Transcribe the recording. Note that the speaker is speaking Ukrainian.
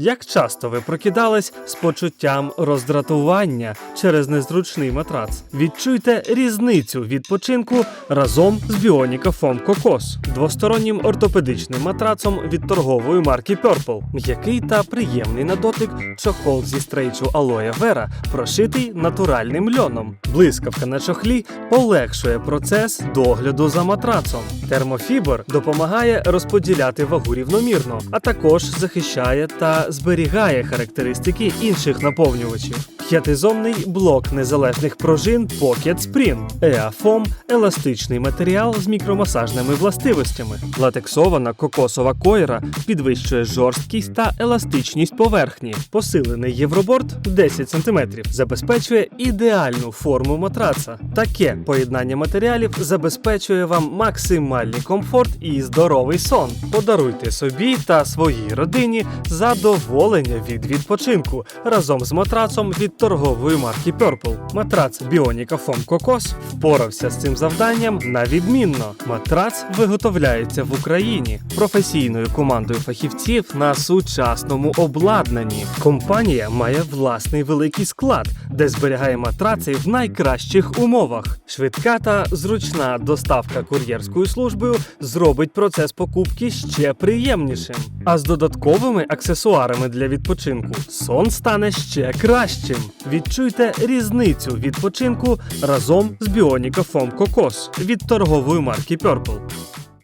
Як часто ви прокидались з почуттям роздратування через незручний матрац? Відчуйте різницю відпочинку разом з Bionica Foam Cocos, двостороннім ортопедичним матрацом від торгової марки Purple. М'який та приємний на дотик чохол зі стрейчу Aloe Vera, прошитий натуральним льоном. Блискавка на чохлі полегшує процес догляду за матрацом. Термофібр допомагає розподіляти вагу рівномірно, а також захищає та зберігає характеристики інших наповнювачів. П'ятизонний блок незалежних пружин Pocket Spring. EAFOM – еластичний матеріал з мікромасажними властивостями. Латексована кокосова койра підвищує жорсткість та еластичність поверхні. Посилений євроборд 10 см забезпечує ідеальну форму матраца. Таке поєднання матеріалів забезпечує вам максимальний комфорт і здоровий сон. Подаруйте собі та своїй родині задоволення від відпочинку разом з матрацом від торгової марки Purple. Матрац Bionica Foam Cocos впорався з цим завданням на відмінно. Матрац виготовляється в Україні професійною командою фахівців на сучасному обладнанні. Компанія має власний великий склад, де зберігає матраци в найкращих умовах. Швидка та зручна доставка кур'єрською службою зробить процес покупки ще приємнішим. А з додатковими аксесуарами для відпочинку сон стане ще кращим. Відчуйте різницю відпочинку разом з Біоніка Фом Кокос від торгової марки Purple.